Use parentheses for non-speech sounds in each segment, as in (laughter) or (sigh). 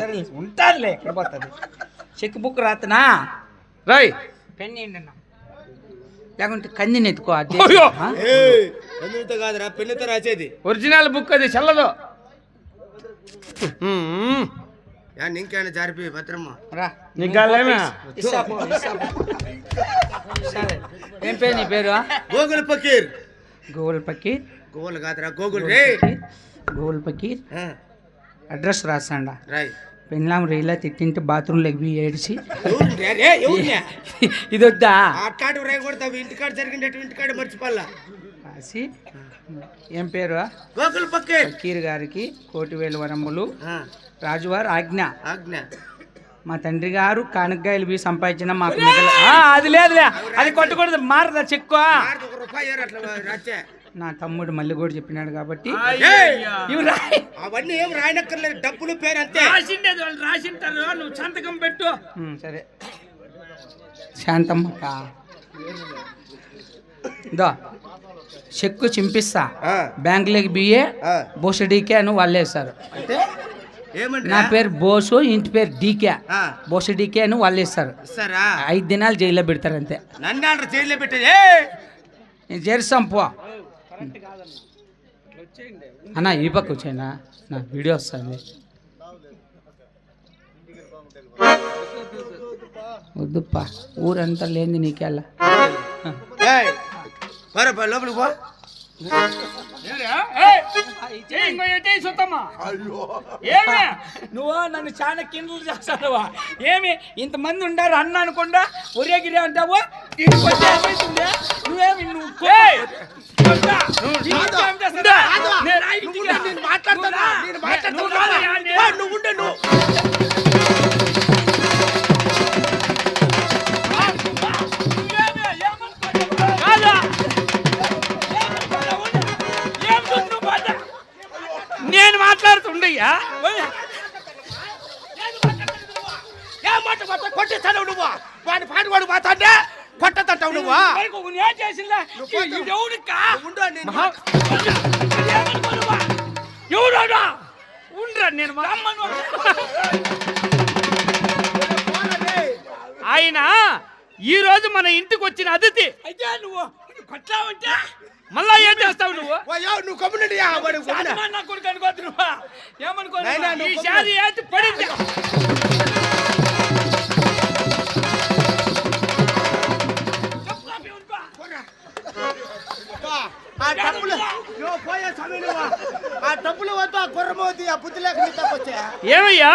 సరే ఉంటాదులే ఎక్కడ పోతుంది? చెక్ బుక్ రాతనా? రై పెన్ ఏంటి అన్న? లేకుంటే కందిని ఎత్తుకో అది కాదురా పెన్నుతో రాసేది. ఒరిజినల్ బుక్ అది చల్లదు. మ్మ్. యా ఇంకేమైనా జారిపి భద్రమ్మ. రా. ఏం పేరు నీ పేరు? గోగుల్ పకీర్. గూగుల్ పకీర్. గోగుల్ కాదురా గోగుల్. రే గూగుల్ పకీర్. అడ్రస్ రాసండా పెళ్ళాం రైలా తిట్టింటే బాత్రూమ్ లెగ్వి ఏడిచి? ఇది వద్దా అట్లాంటి ఇంటికాడ జరిగినట్టు ఇంటికాడ మర్చిపోల్లా రాసి ఏం పేరు? ఫకీర్ గారికి కోటివేలు వరములు. ఆ, రాజువారి ఆజ్ఞ. ఆజ్ఞ. మా తండ్రి గారు కానుకాయలు బి సంపాదించిన మాకు అది లేదులే. అది కొట్టకూడదు. మారదా చెక్కు రూపాయి నా తమ్ముడు మళ్ళీ కూడా చెప్పినాడు కాబట్టి ఏయ్, ఇవి రాయి అవన్నీ ఏం రాయనక్కర్లేదు. డబ్బులు పేరు అంతే. రాసిండేది వాళ్ళు రాసింటారు. నువ్వు సంతకం పెట్టు. ఉమ్, సరే. శాంతమ్మక్క. దో చెక్కు చింపిస్తా. ఆ, బ్యాంకులోకి బిఏ ఆ. బోసు డీకే అని వాళ్ళు వేస్తారు. అంటే ఏమంటే? నా పేరు బోసు ఇంటి పేరు డీకే. ఆ, బోసు డీకే అని వాళ్ళు వేస్తారు. సరా ఐదు దినాలు జైల్లో పెడతారు అంతే. నన్ను జైల్లో పెట్టేది. నేను చేరుస్తాం పో. అన్న ఈ పక్క వచ్చాయినా నా వీడియో వస్తుంది. వద్దుప్పా ఊరంతా లేని నీకెళ్ళా ఏయ్, పోరా, పో, లోపలికి పో. నువ్వు నన్ను చాలా కిందలు చేస్తానువా? ఏమి? ఇంతమంది ఉండారు అన్న అనుకుండా ఒరేగిరి అంటావు? నువ్వేమి నువ్వు నువ్వు నువ్వు? నేను మాట్లాడుతుండయ్యా. ఏ మాట కొట్టేస్తావు నువ్వు? వాడి పాటి వాడు మాట్లాడే నువ్వు ఉండరా నేను. ఆయన ఈ రోజు మన ఇంటికి వచ్చిన అతిథి. అయితే నువ్వు కొట్లావంటే? మళ్ళా ఏం చేస్తావు నువ్వు? నువ్వు నా కొడుకు అనుకోవద్దు నువ్వు? ఏమనుకో? ఈ పడింది. ఆ డబ్బులు నువ్వు పోయే సమయం నువ్వు. ఆ డబ్బులు వద్దు ఆ గుర్రమోది ఆ బుద్ధి లేక నీ తప్పు వచ్చా? ఏమయ్యా?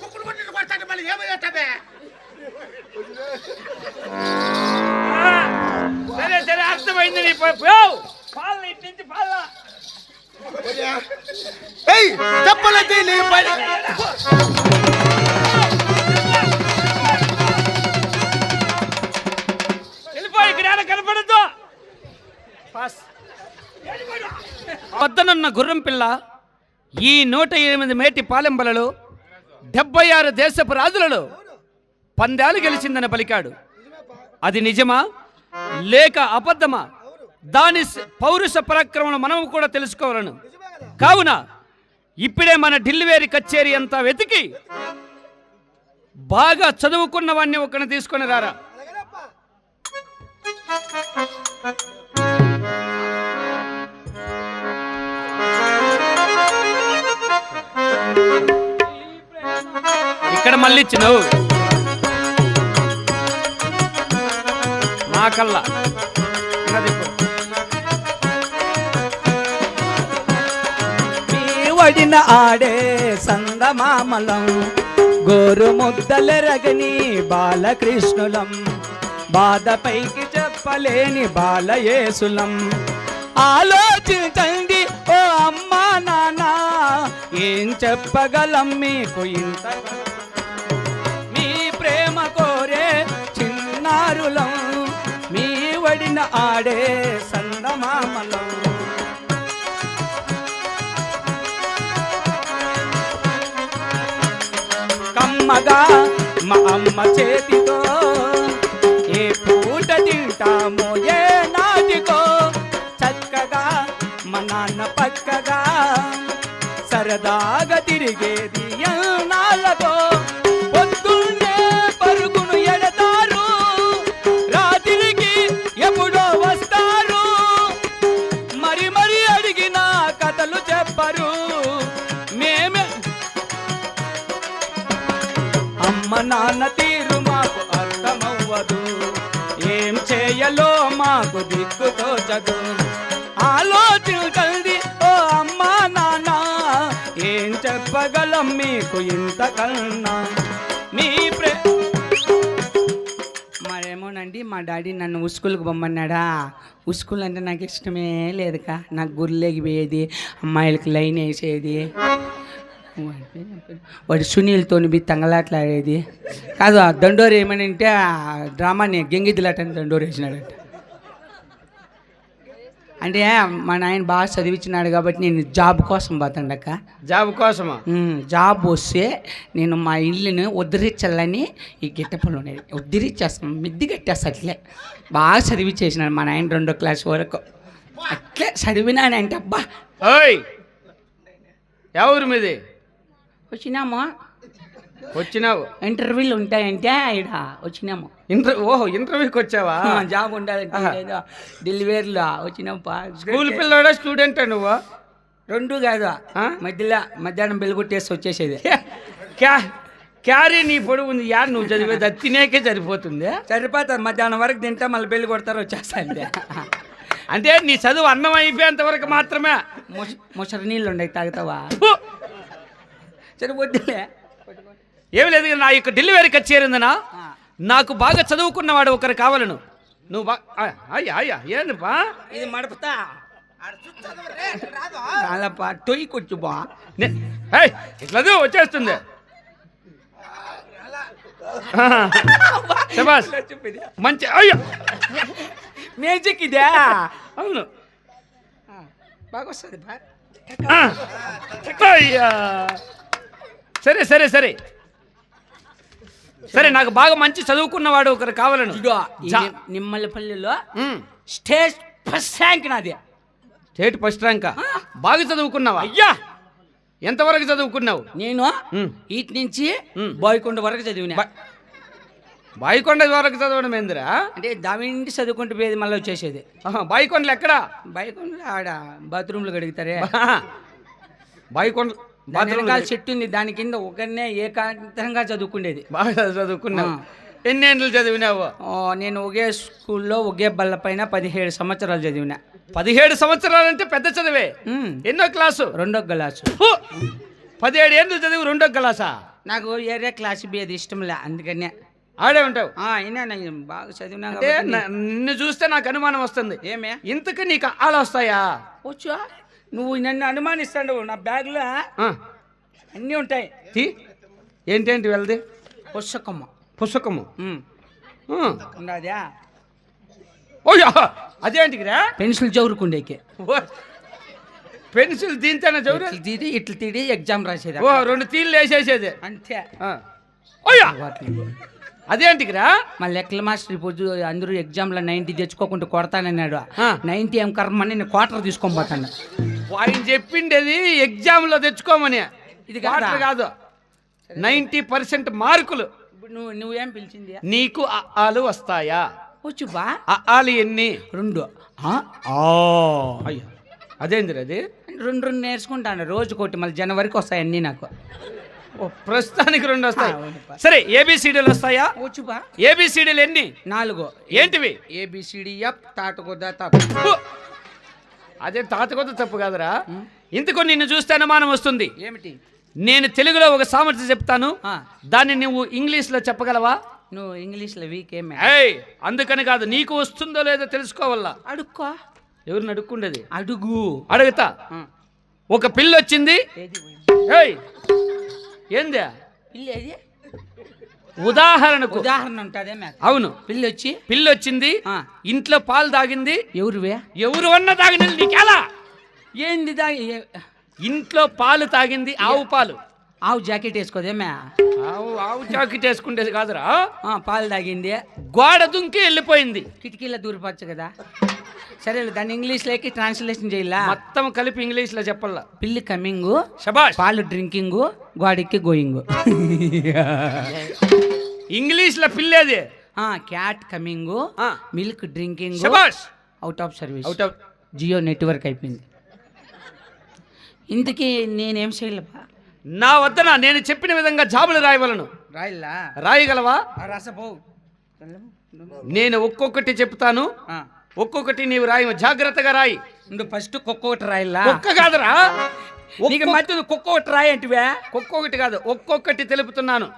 కుక్కలు కొట్టి కొడతాడు మళ్ళీ ఏమయ్యాటమే ఆ, సరే సరే అర్థమైంది నీ ప- పో. పాలు ఇటు నుంచి పాలు. ఏయ్ డబ్బులు నీ పని. రానున్న గుర్రం పిల్ల ఈ నూట ఎనిమిది మేటి పాలెంబలలో డెబ్బై ఆరు దేశపు రాజులలో పందాలు గెలిచిందని పలికాడు. అది నిజమా? లేక అబద్ధమా? దాని పౌరుష పరాక్రమను మనము కూడా తెలుసుకోవాలను. కావున ఇప్పుడే మన ఢిల్లీవేరి కచేరీ అంతా వెతికి బాగా చదువుకున్న వాడిని ఒకరిని తీసుకొని రారా. ఇక్కడ మళ్ళీ ఇచ్చినావు. నా కల్లా. వడిన ఆడే సందమామలం గోరు ముద్దలెరగని బాలకృష్ణులం బాధపైకి చెప్పలేని బాలయేసులం. ఆలోచించండి ఓ అమ్మా నాన్న ఏం చెప్పగలం మీకు ఇంత? మీ ప్రేమ కోరే చిన్నారులం మీ వడిన ఆడే సందమామలం. కమ్మగా మా అమ్మ చేతితో నాన్న పక్కగా సరదాగా తిరిగేది ఎన్నాళ్ళతో పొద్దున్నే పరుగును ఎడతారు రాత్రికి ఎప్పుడో వస్తారు. మరి మరి అడిగిన కథలు చెప్పరు. మేమే అమ్మ నాన్న తీరు మాకు అర్థమవ్వదు. ఏం చేయలో మాకు దిక్కు తోచదు. ఇష్టం మీకు ఇంతకన్నా. మీ ప్రే మరేమోనండి మా డాడీ నన్ను ఉస్కూల్కి పొమ్మన్నాడా ఉస్కూల్ అంటే నాకు ఇష్టమే లేదుకా. నాకు గుర్రెకి పోయేది అమ్మాయిలకి లైన్ వేసేది. వాడు సునీల్తో బి తంగలాట్లాడేది. కాదు ఆ దండోరు ఏమనంటే ఆ డ్రామాని గెంగిదిలాటని దండోరు వేసినాడంట. అంటే మా నాయన బాగా చదివించినాడు కాబట్టి నేను జాబ్ కోసం పోతాండక్క జాబ్ కోసమా? జాబ్ వస్తే నేను మా ఇల్లుని ఉద్ధరించాలని ఈ గిట్టపలు ఉండేది ఉద్ధరించేస్తాను మిద్ది కట్టేస్తా అట్లే. బాగా చదివించేసినాడు మా నాయన రెండో క్లాస్ వరకు. అట్లే చదివినానంటే అబ్బా. ఓయ్ ఎవరు మీది? వచ్చినాము? వచ్చినావు? ఇంటర్వ్యూలు ఉంటాయంటే ఇక్కడ వచ్చినాము. ఇంటర్ ఓహో ఇంటర్వ్యూకి వచ్చావా? జాబ్ ఉండాలంటే డెలివరీలో వచ్చినాంపా స్కూల్ పిల్లోడా స్టూడెంటా నువ్వు? రెండు కాదు? మధ్యలో మధ్యాహ్నం బెలుగుట్టేసి వచ్చేసేది. క్యా క్యారీ నీ పొడుగు ఉంది. యా నువ్వు చదివేది అది తినేకే సరిపోతుంది. సరిపోతుంది. మధ్యాహ్నం వరకు తింటా మళ్ళీ బెల్లి కొడతారు వచ్చేస్తా అంతే అంటే నీ చదువు అన్నం అయిపోయేంత వరకు మాత్రమే. ముస- ముసరి నీళ్ళు ఉన్నాయి తాగుతావా! సరే వద్దులే ఏమి లేదు నా యొక్క డెలివరీ కచ్చేరిందనా నాకు బాగా చదువుకున్నవాడు ఒకరు కావాలను. నువ్వు అయ్యా అయ్యా ఏంది బా ఇది మడపతా. బా. వచ్చేస్తుంది. మంచి అయ్యో. మ్యాజిక్ ఇదే? అవును. బాగా వస్తుంది అయ్యా. సరే సరే సరే. సరే. నాకు బాగా మంచి చదువుకున్నవాడు ఒకరు కావాలను. ఇదో ఈ జా- ని- నిమ్మలపల్లిలో ఉమ్. స్టేజ్ ఫస్ట్ ర్యాంక్ నాది. స్టేట్ ఫస్ట్ ర్యాంక్ బాగా చదువుకున్నావా? అయ్యా! ఎంతవరకు చదువుకున్నావు? నేను. ఇటు నుంచి. బాయ్కొండ వరకు చదివిన. బాయికొండ వరకు చదవడం ఏందిరా? అంటే దాని నుండి చదువుకుంటూ పోయేది మళ్ళీ వచ్చేసేది. బాయికొండలు ఎక్కడా? బాయ్కొండ ఆడ బాత్రూంలో కడుగుతారే. బాయికొండ దాని బాత్రూమ్ వెనకాల చెట్టు ఉంది. దాని కింద ఒకరినే ఏకాంతంగా చదువుకునేది బాగా చదువుకున్నావు. ఆ. ఎన్నేళ్ళు చదివినావు? నేను ఒకే స్కూల్లో ఒకే బల్ల పైన పదిహేడు సంవత్సరాలు చదివిన. పదిహేడు సంవత్సరాలంటే పెద్ద చదివే. ఎన్నో క్లాసు? రెండో క్లాసు! పదిహేడు ఏళ్ళు చదివి రెండో క్లాసా? నాకు ఏరే క్లాస్ బేది ఇష్టంలే అందుకనే. ఆడే ఉంటావు? నేను బాగా చదివినా అంటే నిన్ను చూస్తే నాకు అనుమానం వస్తుంది. ఏమే? ఇంతకు నీకు ఆలు వస్తాయా వచ్చు. నువ్వు నన్ను అనుమానిస్తాడు నా బ్యాగ్లో అన్నీ ఉంటాయి. తీ. ఏంటేంటి వెళ్ళది? పుస్తకము ఆ. ఉన్నదా ఓయ్యా అదేంటికిరా పెన్సిల్ చదువుకుండేకి ఓ, పెన్సిల్ దీంతేనా చదువు ఇట్లా తీడి ఇట్లా తీడి ఎగ్జామ్ రాసేది ఓ రెండు తీళ్ళు వేసేసేది. అంతే. వాటిని అదేంటికిరా మా లెక్కల మాస్టర్ ఇప్పుడు అందరూ ఎగ్జామ్లో నైంటీ తెచ్చుకోకుండా కొడతానన్నాడు. ఆ. నైంటీ ఏం కర్మని నేను క్వార్టర్ తీసుకొని పోతాను. ఆయన చెప్పిండేది ఎగ్జామ్లో తెచ్చుకోమని. ఇది కాదా? కాదు. నైంటీ పర్సెంట్ మార్కులు. నువ్వు నువ్వేం పిలిచింది? నీకు ఆలు వస్తాయా? వచ్చు బా. ఆలు ఎన్ని? రెండు. ఆ? అయ్యా. అదేందిరా అది? రెండు రెండు నేర్చుకుంటాను. రోజుకోటి మళ్ళీ జనవరికి వస్తాయి అన్నీ నాకు. ప్రస్తుతానికి రెండు వస్తాయి. సరే ఏబిసిడీలు వస్తాయా? వచ్చు బా. ఏబిసిడీలు ఎన్ని? నాలుగు. ఏంటివి? ఏబిసిడి ఎఫ్ తాటకొద్ద ఫు! అదే తాత కొత్త తప్పు కాదురా. ఇందుకు నిన్ను చూస్తే అనుమానం వస్తుంది. ఏమిటి? నేను తెలుగులో ఒక సామర్థ్యం చెప్తాను. దాన్ని నువ్వు ఇంగ్లీష్లో చెప్పగలవా? నువ్వు ఇంగ్లీష్లో వీక్ ఏమే ఏయ్ అందుకని కాదు నీకు వస్తుందో లేదో తెలుసుకోవాలా? అడుక్కో. ఎవరిని అడుక్కుండేది? అడుగు. అడుగుతా. ఒక పిల్ల వచ్చింది? ఏయ్ ఏంది? పిల్లి ఏది? ఉదాహరణకు. ఉదాహరణ ఉంటుందే అవును. పిల్లి వచ్చి పిల్ల వచ్చింది ఇంట్లో పాలు తాగింది. ఎవరువే ఎవరు అన్న తాగిన నీకెలా? ఏంది ఏ- ఇంట్లో పాలు తాగింది ఆవు పాలు. ఆవు జాకెట్ వేసుకోదేమే ఆవు ఆవు జాకెట్ వేసుకుంటేది కాదురా. ఆ, పాలు తాగింది. గోడ దుంకి వెళ్ళిపోయింది. కిటికీలో దూరిపచ్చు కదా. సరే దాన్ని ఇంగ్లీష్లోకి ట్రాన్స్లేషన్ చేయాలా? మొత్తం కలిపి ఇంగ్లీష్లో చెప్పాల పిల్లి కమింగ్ పాలు డ్రింకింగ్ గోడికి గోయింగ్. (laughs) ఇంగ్లీష్లో పిల్లేది cat coming. Milk drinking out of service. Out of Jio network అయిపోయింది. ఇంతకీ నేనేం చేయలేపా? నా వద్దన నేను చెప్పిన విధంగా జాబులు రాయవలను. రాయిల్లా? రాయగలవా? రసపో నేను ఒక్కొక్కటి చెప్తాను. ఒక్కొక్కటి నీవు రాయి జాగ్రత్తగా రాయి. నువ్వు ఫస్ట్ కుక్కొకటి రాయిల్లా? ఒక్క కాదురా. నీకు మధ్య కుక్కొకటి రాయి అంటివే ఒక్కొక్కటి కాదు ఒక్కొక్కటి తెలుపుతున్నాను.